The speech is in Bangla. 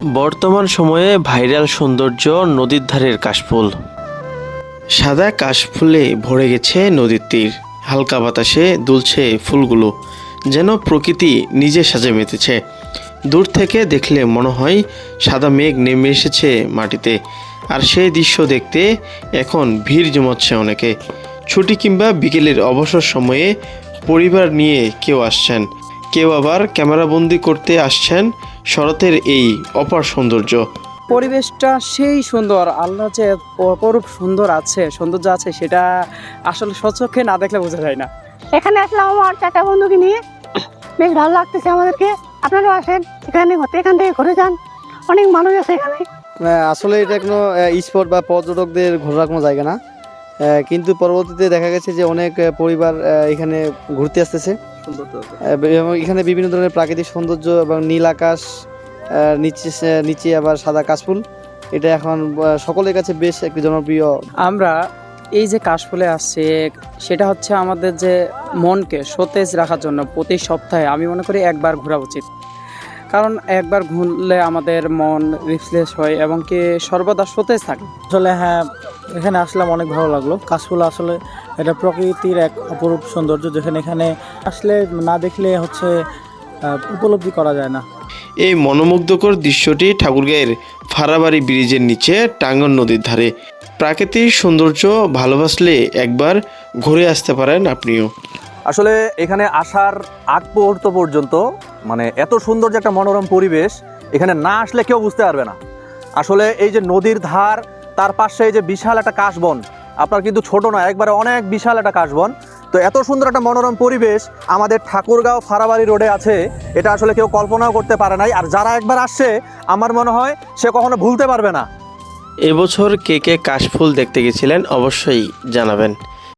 বর্তমান সময়ে ভাইরাল সৌন্দর্য নদীর ধারের কাশফুল। সাদা কাশফুলে ভরে গেছে নদীর তীর। হালকা বাতাসে দুলছে ফুলগুলো, যেন প্রকৃতি নিজে সাজে মেতেছে। দূর থেকে দেখলে মনে হয় সাদা মেঘ নেমে এসেছে মাটিতে। আর সেই দৃশ্য দেখতে এখন ভিড় জমাচ্ছে অনেকে। ছুটি কিংবা বিকেলের অবসর সময়ে পরিবার নিয়ে কেউ আসছেন। কেউ আবার ক্যামেরাবন্দি করতে আসছেন শরতের এই অপার সৌন্দর্য। পরিবেশটা সেই সুন্দর আল্লাহ যে অপরূপ সুন্দর আছে সৌন্দর্য আছে সেটা আসলে সচক্ষে না দেখলে বোঝা যায় না। এখানে আসলাম আমার চাচা বন্ধুকে নিয়ে। বেশ ভালো লাগতেছে আমাদেরকে। আপনারাও আসেন এখানে ঘুরতে এখান থেকে ঘুরে যান। অনেক মানুষ আছে এখানে। আসলে এটা কোনো স্পট বা পর্যটকদের ঘোরার কোনো জায়গা না। কিন্তু পরবর্তীতে দেখা গেছে যে অনেক পরিবার এখানে ঘুরতে আসতেছে। এবং এখানে বিভিন্ন ধরনের প্রাকৃতিক সৌন্দর্য এবং নীল আকাশ নিচে নিচে আবার সাদা কাশফুল। এটা এখন সকলের কাছে বেশ একটি জনপ্রিয়। আমরা এই যে কাশফুলে আসছে সেটা হচ্ছে আমাদের যে মনকে সতেজ রাখার জন্য প্রতি সপ্তাহে আমি মনে করি একবার ঘোরা উচিত। কারণ একবার ঘুরলে আমাদের মন রিফ্রেশ হয় এবং কি সর্বদা সতেজ থাকে। আসলে হ্যাঁ এখানে আসলাম অনেক ভালো লাগল। কাশফুল আসলে এটা প্রকৃতির এক অপরূপ সৌন্দর্য যেখানে এখানে আসলে না দেখলে হচ্ছে উপলব্ধি করা যায় না। এই মনোমুগ্ধকর দৃশ্যটি ঠাকুরগাঁয়ের ফাড়াবাড়ি ব্রিজের নিচে টাঙ্গন নদীর ধারে। প্রাকৃতিক সৌন্দর্য ভালোবাসলে একবার ঘুরে আসতে পারেন আপনিও। আসলে এখানে আসার আগ মুহূর্ত পর্যন্ত মানে এত সুন্দর যে একটা মনোরম পরিবেশ এখানে না আসলে কেউ বুঝতে পারবে না। আসলে এই যে নদীর ধার তার পাশে এই যে বিশাল একটা কাশবন। আপনার কিন্তু ছোট নয়, একবারে অনেক বিশাল একটা কাশবন। তো এত সুন্দর একটা মনোরম পরিবেশ আমাদের ঠাকুরগাঁও ফারাবাড়ি রোডে আছে, এটা আসলে কেউ কল্পনাও করতে পারে নাই। আর যারা একবার আসছে, আমার মনে হয় সে কখনো ভুলতে পারবে না। এবছর কে কে কাশফুল দেখতে গেছিলেন অবশ্যই জানাবেন।